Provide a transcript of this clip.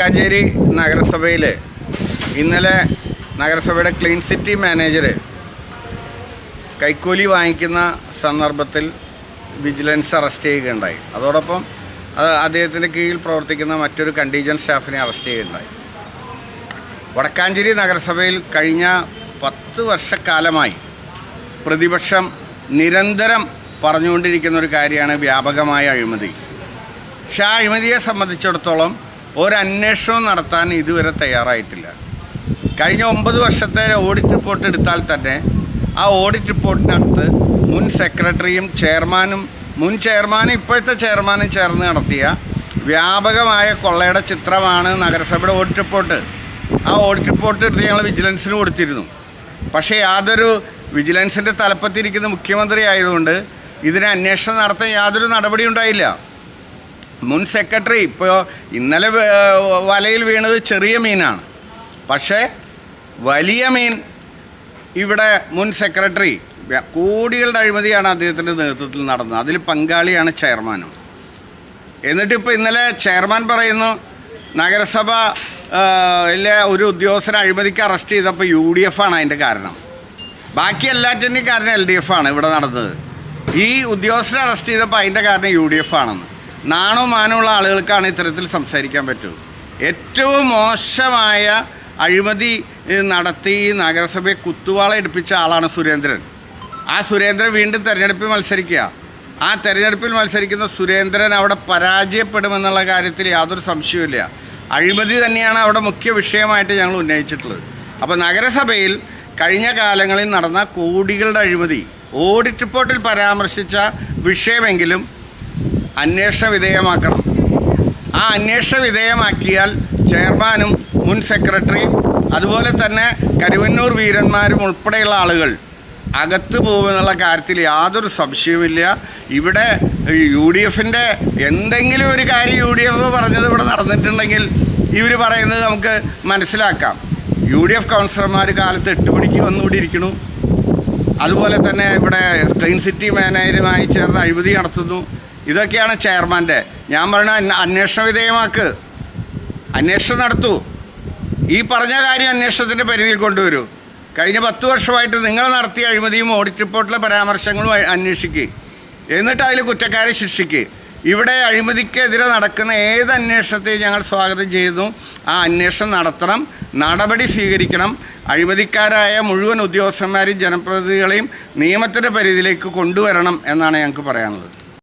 കാഞ്ചേരി നഗരസഭയിൽ ഇന്നലെ നഗരസഭയുടെ ക്ലീൻ സിറ്റി മാനേജർ കൈക്കൂലി വാങ്ങിക്കുന്ന സന്ദർഭത്തിൽ വിജിലൻസ് അറസ്റ്റ് ചെയ്യുകയുണ്ടായി. അതോടൊപ്പം അത് അദ്ദേഹത്തിന്റെ കീഴിൽ പ്രവർത്തിക്കുന്ന മറ്റൊരു കണ്ടീജൻ സ്റ്റാഫിനെ അറസ്റ്റ് ചെയ്യുകയുണ്ടായി. വടക്കാഞ്ചേരി നഗരസഭയിൽ കഴിഞ്ഞ പത്ത് വർഷക്കാലമായി പ്രതിപക്ഷം നിരന്തരം പറഞ്ഞുകൊണ്ടിരിക്കുന്ന ഒരു കാര്യമാണ് വ്യാപകമായ അഴിമതി. പക്ഷേ ആ അഴിമതിയെ സംബന്ധിച്ചിടത്തോളം ഒരന്വേഷണവും നടത്താൻ ഇതുവരെ തയ്യാറായിട്ടില്ല. കഴിഞ്ഞ ഒമ്പത് വർഷത്തെ ഓഡിറ്റ് റിപ്പോർട്ട് എടുത്താൽ തന്നെ ആ ഓഡിറ്റ് റിപ്പോർട്ടിനകത്ത് മുൻ സെക്രട്ടറിയും ചെയർമാനും മുൻ ചെയർമാനും ഇപ്പോഴത്തെ ചെയർമാനും ചേർന്ന് നടത്തിയ വ്യാപകമായ കൊള്ളയുടെ ചിത്രമാണ് നഗരസഭയുടെ ഓഡിറ്റ് റിപ്പോർട്ട്. ആ ഓഡിറ്റ് റിപ്പോർട്ട് എടുത്ത് ഞങ്ങൾ വിജിലൻസിന് കൊടുത്തിരുന്നു. പക്ഷേ യാതൊരു വിജിലൻസിന്റെ തലപ്പത്തിരിക്കുന്ന മുഖ്യമന്ത്രി ആയതുകൊണ്ട് ഇതിനെ അന്വേഷണം നടത്താൻ യാതൊരു നടപടിയും ഉണ്ടായില്ല. മുൻ സെക്രട്ടറി ഇപ്പോൾ ഇന്നലെ വലയിൽ വീണത് ചെറിയ മീനാണ്. പക്ഷേ വലിയ മീൻ ഇവിടെ മുൻ സെക്രട്ടറി കോടികളുടെ അഴിമതിയാണ് അദ്ദേഹത്തിന്റെ നേതൃത്വത്തിൽ നടന്നത്. അതിൽ പങ്കാളിയാണ് ചെയർമാനും. എന്നിട്ടിപ്പോൾ ഇന്നലെ ചെയർമാൻ പറയുന്നു നഗരസഭ ഇല്ല ഒരു ഉദ്യോഗസ്ഥനെ അഴിമതിക്ക് അറസ്റ്റ് ചെയ്തപ്പോൾ യു ഡി എഫ് ആണ് അതിന്റെ കാരണം. ബാക്കി എല്ലാറ്റിന്റെയും കാരണം എൽ ഡി എഫ് ആണ് ഇവിടെ നടന്നത്. ഈ ഉദ്യോഗസ്ഥനെ അറസ്റ്റ് ചെയ്തപ്പോൾ അതിന്റെ കാരണം യു ഡി എഫ് ആണെന്ന്. നാണവും മാനമുള്ള ആളുകൾക്കാണ് ഇത്തരത്തിൽ സംസാരിക്കാൻ പറ്റൂ ഏറ്റവും മോശമായ അഴിമതി നടത്തി നഗരസഭയെ കുത്തുവാള എടുപ്പിച്ച ആളാണ് സുരേന്ദ്രൻ. ആ സുരേന്ദ്രൻ വീണ്ടും തെരഞ്ഞെടുപ്പിൽ മത്സരിക്കുക. ആ തെരഞ്ഞെടുപ്പിൽ മത്സരിക്കുന്ന സുരേന്ദ്രൻ അവിടെ പരാജയപ്പെടുമെന്നുള്ള കാര്യത്തിൽ യാതൊരു സംശയവുമില്ല. അഴിമതി തന്നെയാണ് അവിടെ മുഖ്യ വിഷയമായിട്ട് ഞങ്ങൾ ഉന്നയിച്ചിട്ടുള്ളത്. അപ്പോൾ നഗരസഭയിൽ കഴിഞ്ഞ കാലങ്ങളിൽ നടന്ന കോടികളുടെ അഴിമതി ഓഡിറ്റ് റിപ്പോർട്ടിൽ പരാമർശിച്ച വിഷയമെങ്കിലും അന്വേഷണ വിധേയമാക്കണം. ആ അന്വേഷണ വിധേയമാക്കിയാൽ ചെയർമാനും മുൻ സെക്രട്ടറിയും അതുപോലെ തന്നെ കരുവന്നൂർ വീരന്മാരും ഉൾപ്പെടെയുള്ള ആളുകൾ അകത്ത് പോകുമെന്നുള്ള കാര്യത്തിൽ യാതൊരു സംശയവുമില്ല. ഇവിടെ യു ഡി എഫിന്റെ എന്തെങ്കിലും ഒരു കാര്യം യു ഡി എഫ് പറഞ്ഞത് ഇവിടെ നടന്നിട്ടുണ്ടെങ്കിൽ ഇവർ പറയുന്നത് നമുക്ക് മനസ്സിലാക്കാം. യു ഡി എഫ് കൗൺസിലർമാർ കാലത്ത് എട്ട് മണിക്ക് വന്നുകൂടി അതുപോലെ തന്നെ ഇവിടെ ക്ലീൻ സിറ്റി മാനേജരുമായി ചേർന്ന് അഴിമതി നടത്തുന്നു. ഇതൊക്കെയാണ് ചെയർമാന്റെ. ഞാൻ പറഞ്ഞ അന്വ- അന്വേഷണ വിധേയമാക്ക്. അന്വേഷണം നടത്തൂ. ഈ പറഞ്ഞ കാര്യം അന്വേഷണത്തിന്റെ പരിധിയിൽ കൊണ്ടുവരൂ. കഴിഞ്ഞ പത്ത് വർഷമായിട്ട് നിങ്ങൾ നടത്തിയ അഴിമതിയും ഓഡിറ്റ് റിപ്പോർട്ടിലെ പരാമർശങ്ങളും അന്വേഷിക്കുക എന്നിട്ട് അതിൽ കുറ്റക്കാരെ ശിക്ഷിക്കുക ഇവിടെ അഴിമതിക്കെതിരെ നടക്കുന്ന ഏത് അന്വേഷണത്തെയും ഞങ്ങൾ സ്വാഗതം ചെയ്യുന്നു. ആ അന്വേഷണം നടത്തണം. നടപടി സ്വീകരിക്കണം. അഴിമതിക്കാരായ മുഴുവൻ ഉദ്യോഗസ്ഥന്മാരെയും ജനപ്രതിനിധികളെയും നിയമത്തിന്റെ പരിധിയിലേക്ക് കൊണ്ടുവരണം എന്നാണ് ഞങ്ങൾക്ക് പറയാനുള്ളത്.